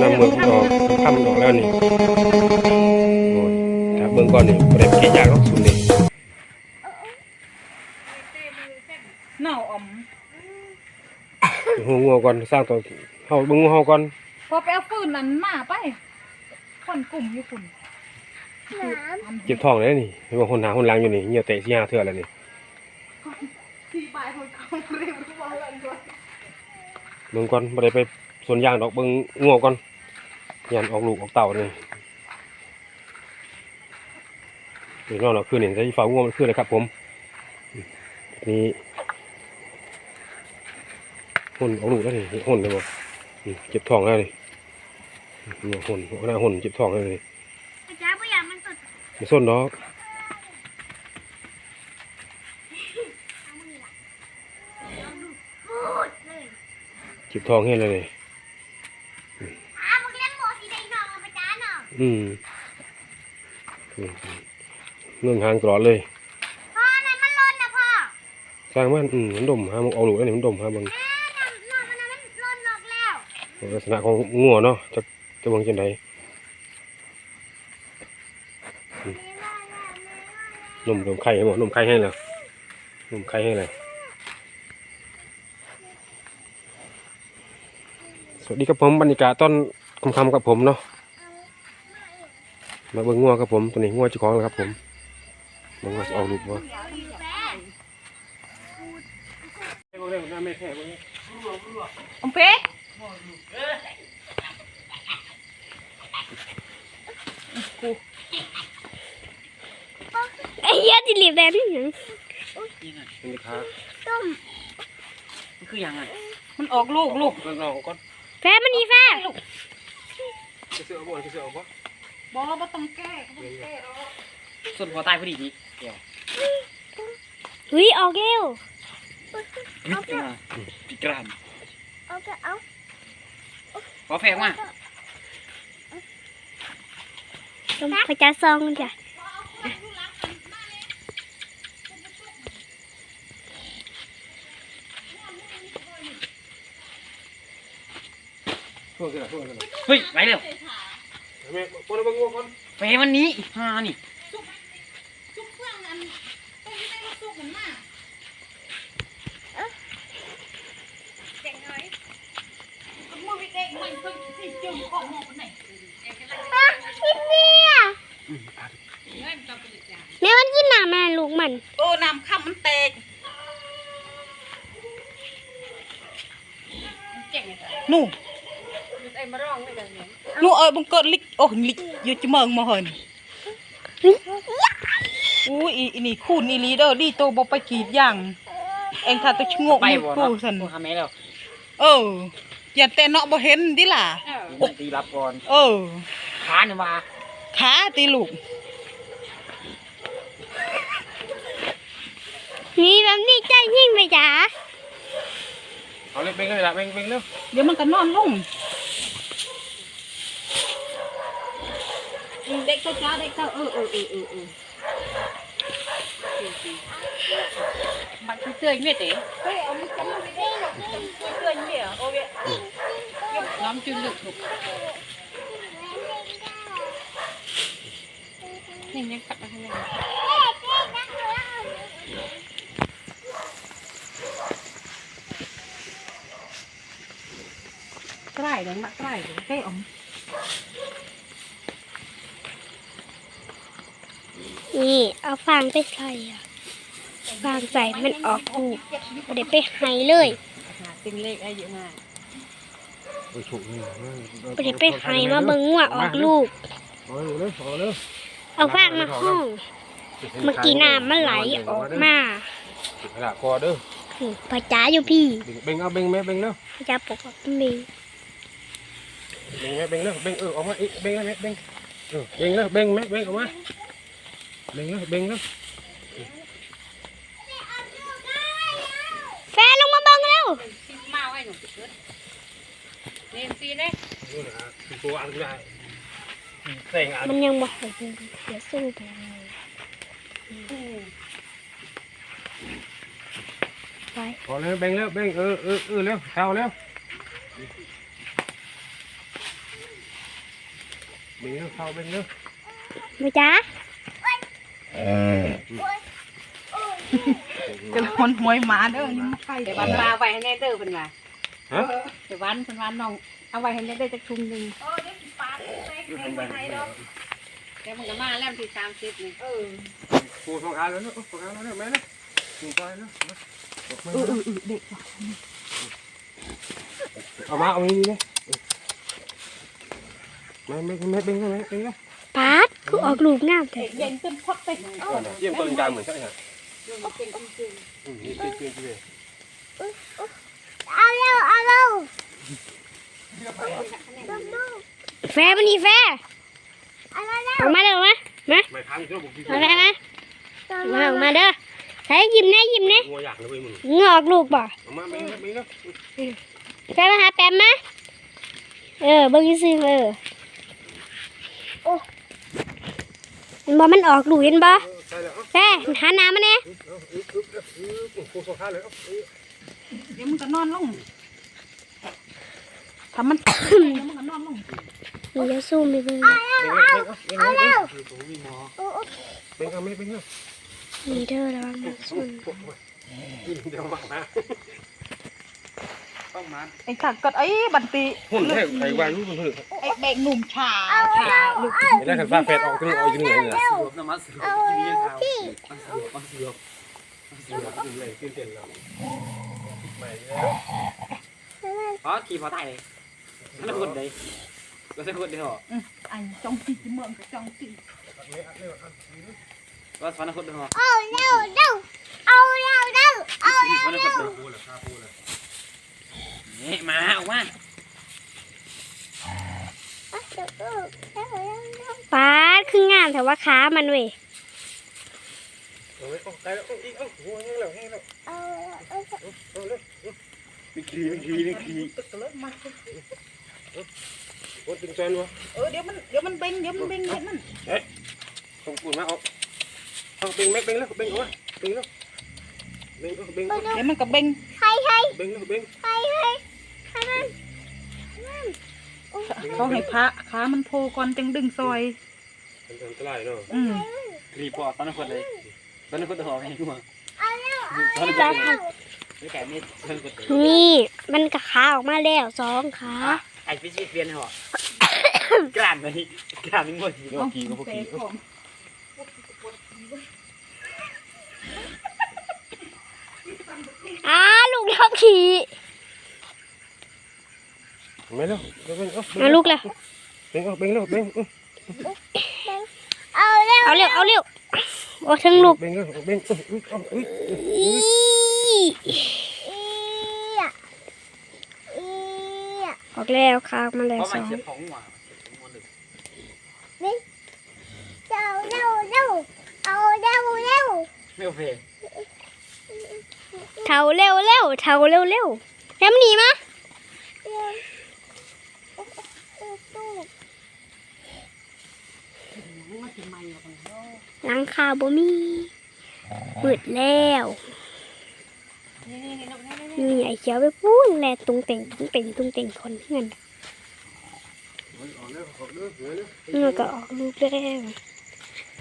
นำมือออกทำออกแล้วนี่โอ้ยถ้าเบิ่งก่อนนี่บ่ได้ไปกินยากหรอกสุดนี่ เน่าอม หูงัวก่อนสร้างตัวเฮาเบิ่งงูเฮาก่อนพอไปเอาฟืนนั้นมาไปคนกลุ่มอยู่คุณเจ็บท้องเลยนี่เห็นว่าคนหาคนหลังอยู่นี่เหงี่ยวเตะสิหาเทื่อแล้วนี่ที่บายคนเขาเรียกว่าอะไรด้วยเบิ่งก่อนบ่ได้ไปสวนยางดอกเบิ่งงัวก่อนยันออกลูกออกเต่านี่นี่นอนเอาคืนนี่ใส่ฟ้างัวมันคืนเลยครับผมนี่ หุ่นออกลูกแล้วนี่หุ่นเลยบ่นี่เจ็บท้องแล้วนี่นี่หุ่นหน้าหุ่นเจ็บท้องแล้วนี่จ้าผู้ใหญ่มันสดไม่ส้นดอกพูดเลยเจ็บท้องเฮ็ดเลยนี่อ้ามึงเล่นโมสีแดงทองเอาไปจ้าหน่อยอืมอืมเงื่อนหางตลอดเลยพ่อนั่นมันหล่นนะพ่อสร้างมันอืมมันดมหามันเอาลูกแล้วนี่มันดมหามัน แม่น้ำน้ำมันนั้นมันหล่นออกแลักษณะของงัวเนาะจะจะเบิ่งจังไดแม่ว่าแล้วแม่ว่าแล้วนมนมไข่ให้บ่นมไข่ให้แล้วนมไข่ให้แล้วสวัสดีครับผมบรรยากาศตอนค่ำๆกับผมเนาะมาเบิ่งงัวครับผมตัวนี้งัวเจ้าของแล้วครับผมเบิ่งว่าสิเอาลูกบ่แม่อมเป๊ะ ไอ้เหี้ยจิหลีแบบนี้หยังต้มมันคือหยังไงมันออกลูกลูกเบิ่งน้องก่อนแพ้มันนี่แพ้จะเสือบ่จะเสือบ่บอกว่าต้องแก้บ่ต้องแก้หรอกส่วนพอตายพอดีนี่เดี๋ยวเฮ้ยออกเร็วมิดขึ้นมาปีกรามเอาไปเอา พอแพงมาต้มพระจ้าซองจ้ะช่วงสิล่ะช่วงสิล่ะเฮ้ยไปเร็วแม่บ่ได้เบิ่งงัวก่อนแฟวันนี้ฮานี่ ซุกเครื่องอันต้องให้ได้ซุกมันมาเด็กน้อยเอามือไปเด็กมันเพิ่งสิจุ่มของหมอกไหนเอ็งกันละ อะกินเนี่ย เฮ้ยมันต้องเป็นอย่าง แม่มันกินหนาแม่ลูกมัน โอ้น้ำข้ามมันแตกเก่งเลย นู่นู่เอ้ยบังเกิดลิกโอ้ลิกอยู่จะเมืองมาเหินอู้อีอีนี่คูนอีลีเดอร์ดีโตบ่ไปกรีดยาง เองถ้าตะชงกไปมือบ่กูเนาะสันกูทำไมแล้วเอออย่าแต่เนาะบ่เห็นดิล่ะมันตีรับก่อน เออขาเนี่ยว่าขาตีลูกนี่แบบนี้ใจยิ่งไปจ้า เอาเลยเบ่งเลยล่ะเบ่งเบ่งเร็วเดี๋ยวมันก็นอนลงเด็กเจ้าจ้าเด็กเจ้าเออเออเออเออเออมันคือเตือนเนี่ยเต๋เฮ้ยเอามันกันเตือนเนี่ยโอ้ยน้ำจืดลึกลูกนี่ยังกัดอะไรเนี่ย ใกล้เลยมาใกล้เลยใกล้อมนี่เอาฟางไปใส่อะฟางใส่มันออกลูกบ่ได้ไปไห้เลยหาติงเลขได้เยอะมากโอ้ยฉุกนี่บ่ได้ไปไห้มาเบิ่งว่าออกลูก เอาเลยเอาเลยเอาฟางมาห้องเมื่อกี้น้ำมันไหลออกมาปิดกระดาษคอเด้อนี่พระจ้าอยู่พี่ เบ่งเอาเบ่งแม่เบ่งเร็วพระจ้าปกปักมี เบ่งแม่เบ่งเลิกเบ่งเออออกมาอีกเบ่งแล้วแม่เบ่งเออเบ่งเลิกเบ่งแม่เบ่งออกมาเบ่งเลิกเบ่งเลิกแฟนลงมาเบิ่งเร็วมาไว้หนูเรียนซีเน่ดูนะคือตัวอันได้เต่งอันมันยังบ่หายเดี๋ยวสู้กันไปพอแล้วเบ่งแล้วเบ่งเออเออเออแล้วเข้าแล้ว แบ่งแล้วเข้าแบ่งแล้วมาจ้าก็คนหวยหมาเด้อนี่มาไข่เดี๋ยววันปลาไว้ให้แน่เด้อเป็นไงฮะเดี๋ยววันเป็นวันน้องเอาไว้ให้แน่เด้อจักทุ่มหนึงเดี๋ยวมันก็มาแล้วที่30นี่เออปูสองขาแล้วเนาะสองขาแล้วเนาะแม่เนาะปูไปเนาะเออเออเด็กเอามาเอานี่เลยแม่แม่แม่เป็นไงแม่เป็นไงปาดคือออกลูกงามแท้เย็นขึ้นพักไปเยี่ยมตัวจานเหมือนใช่ไหมเก่งจริงอืมนี่เป็นเป็นเป็นเอาเร็วเอาเร็วแฟมันนี่แฟออกมาเร็วมามาไม่ทันช่วยบุกที่เอาแฟมามาออกมาเด้อใช้ยิ้มแน่ยิ้มแน่งัวอยากเลยมึงเหงือออกลูกบ่เอามาเป็นแล้วเป็นแล้วแฟมาหาแปมมาเออเบิ่งซื่อๆเออ โอ้เห็นบ่มันออกลูกเห็นบ่ใช่แล้วแฟหาน้ำมาแน่เอาอึ๊บอึ๊บอึ๊บปูสองขาเลยเอาๆเดี๋ยวมันก็นอนลงถ้ามันเดี๋ยวมันก็นอนลงนี่จะสู้ไม่เบิ่งเอาเอาเอาเป็นเอาไม่เป็นเอานี่เด้อระวังมันสู้เดี๋ยวมา ต้องมาไอ้ขัดกดไอ้บันติหุ่นแท้ไอ้วายุมันหุ่นไอ้เด็กหนุ่มชาชาลูกไม่ได้ขันฟ้าแฟดออกตัวนี้ออกอยู่นี่เลยสวบน้ำมันสวบกินยังข้าวมันสวบมันสวบเลยขึ้นเต็มแล้วอ๋อขี่พอตายเลยนั่นคนใดก็ใช่คนเดียวไอ้จองตีเมืองกับจองตีก็ฟันคนเดียวเอาเร็วเร็วเอาเร็วเร็วเอาฟันคนเดียวปูเลยข้าปูเลย นี่มาออกมาปาดคืองามแต่ว่าขามันเว้ยเอาไว้เอาได้แล้วเอาอีกเอาหัวแห้งแล้วแห้งแล้วเอาเลยมีขีมีขีมีขีตึกเลยมาโอ้ตึงจอนวะเออเดี๋ยวมันเดี๋ยวมันเบ่งเดี๋ยวมันเบ่งเดี๋ยวมันส่งปูนมาเอาเอาเบ่งแม็กเบ่งแล้วเบ่งเอาวะเบ่งแล้วเบ่งเอาเบ่งเอาเดี๋ยวมันก็เบ่ง เบ่งแล้วเบ่งเขาให้พระขามันโผล่ก่อนจังดึงซอยมันอันตรายเนาะอืมรีพอร์ตฟันคนเลยฟันคนเดียวไงกูมาฟันคนเดียวไม่แก่ไม่ฟันคนเดียวนี่มันกระขาออกมาแล้วสองขาไอ้พี่ชีเฟียนเหรอกลั่นไปกลั่นหมดเนาะขีก็พวกขี อ้า ลูกเท้าขี่ไม่แล้วเบ่งเอาเอาลูกเลยเบ่งเอาเบ่งแล้วเบ่งเอาเร็วเอาเร็วเอาเร็วโอ้ทั้งลูกเบ่งแล้วเบ่งเอาเอาอุ้ยอีออกแล้วขาออกมาแล้วเพราะสมันองเสียของหวานเอาเร็วเร็วเอาเร็วเร็วไม่โอเค เท่าเร็วเร็วเท่าเร็วเร็วแคมหนีมาหลังคาบ่มีมืดแล้วนี่ไอ้เขียวไปพูนแลตุงเต่งตุงเต่งตุงเต่งคนเพื่อนออกแล้วออกแล้วเมื่อยแล้วมันก็ออกลูกแล้ว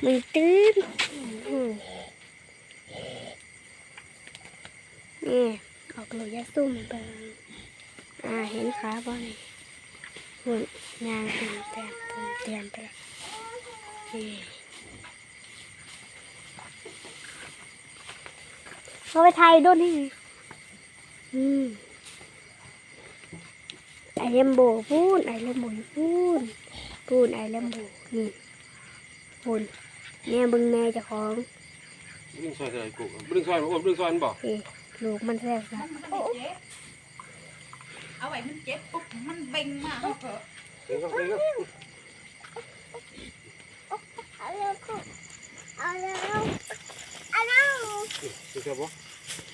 มันตื้นอืมนี่ ออกลูกยาซุ่มเบิงอ่าเห็นขาบ่อยหุ่นยางเตุ่มแต้มตุ่มแต้มไปแล้วนี่เอาไปไทยด้วยนี่อืมไอเลมโบพูนไอเลมโบพูนปูนไอแลมโบนี่ปูนเนี่ยบึงแม่เจ้าของดึงซอยใส่กูดึงซอยบ่ดึงซอยมันบอ้ ลูกมันแซ่บนะเอาไว้มันเจ็บปุ๊บมันเบ่งมากเขาก็เบ่งเอาเบ่งเอาเอาเร็วเอาเร็วเอาเร็วดึงซอยบ่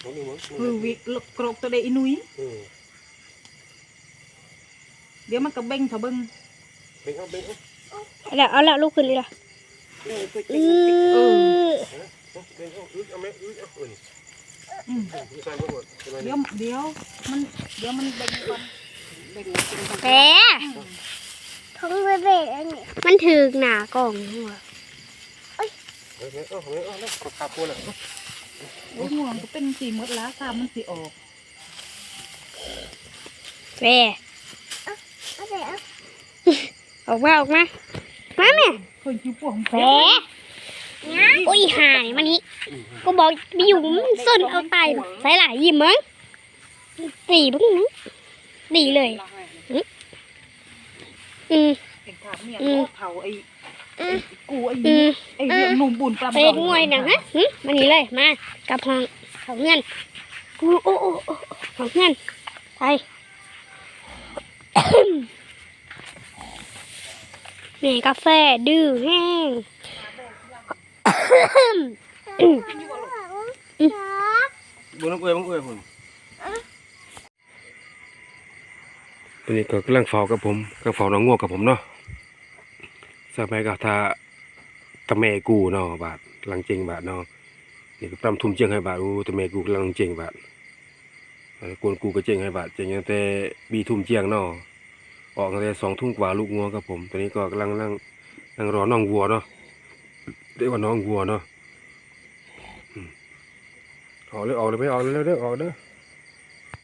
มองดูมั้งคือวิกลกโกรกตัวเดอีนุ้ยอืมเดี๋ยวมันก็เบ่งเถอะเบิ่งเบ่งเอาเบ่งเอาเอาละเอาละลูกขึ้นเลยละอือเบ่งเอาอึดเอาแม่อึดเอาเอิ้น เดี๋ยวเดี๋ยวมันเดี๋ยวมันเบ่งก่อนเบ่งก่อนแผลท้องเบะมันถึกหนากล่องหัวเอาแม่เอาแม่เอาแล้วขอบคุณน่ะโอ้ยห่วงก็เป็นสีมดล้าซามันสิออกแผลออกมาออกมามาแม่คยจิ้วปวงแผล โอ้ยหายมันนี้ก็บอกไปอยู่มันส้นเอาตายใส่หลายยิ้มมั้งตีบึ้งนะดีเลย อืมเห็นถามเนี่ยอืมเผาไอ้ไอ้กูไอ้อืมไอ้เรื่องหนุ่มบุญปลาไปงวยหนังฮะหึมานี่เลยมากลับห้องเขาเงินกูโอ้โอ้โอ้เขาเงินไปนี่กาแฟดื้อแห้ง บ่น้องเอ้ยบ่เอ้ยพุ่นตอนนี้ก็กำลังเฝ้ากับผมกำลังเฝ้าน้องงัวกับผมเนาะสมัยก็ถ้าตะแม่กูเนาะบาทหลังเจงบาทเนาะนี่ก็ตำทุ่มเจียงให้บาทโอ้ตะแม่กูกำลังเจงบาทกวนกูก็เจงให้บาทเจงตั้งแต่บีทุ่มเจียงเนาะออกตั้งแต่สองทุ่มกว่าลูกงัวกับผมตอนนี้ก็กำลังนั่งนั่งรอน้องวัวเนาะ เรียกว่าน้องวัวเนาะออกเลยออกเลยไม่ออกเลยเด้อออกเด้อ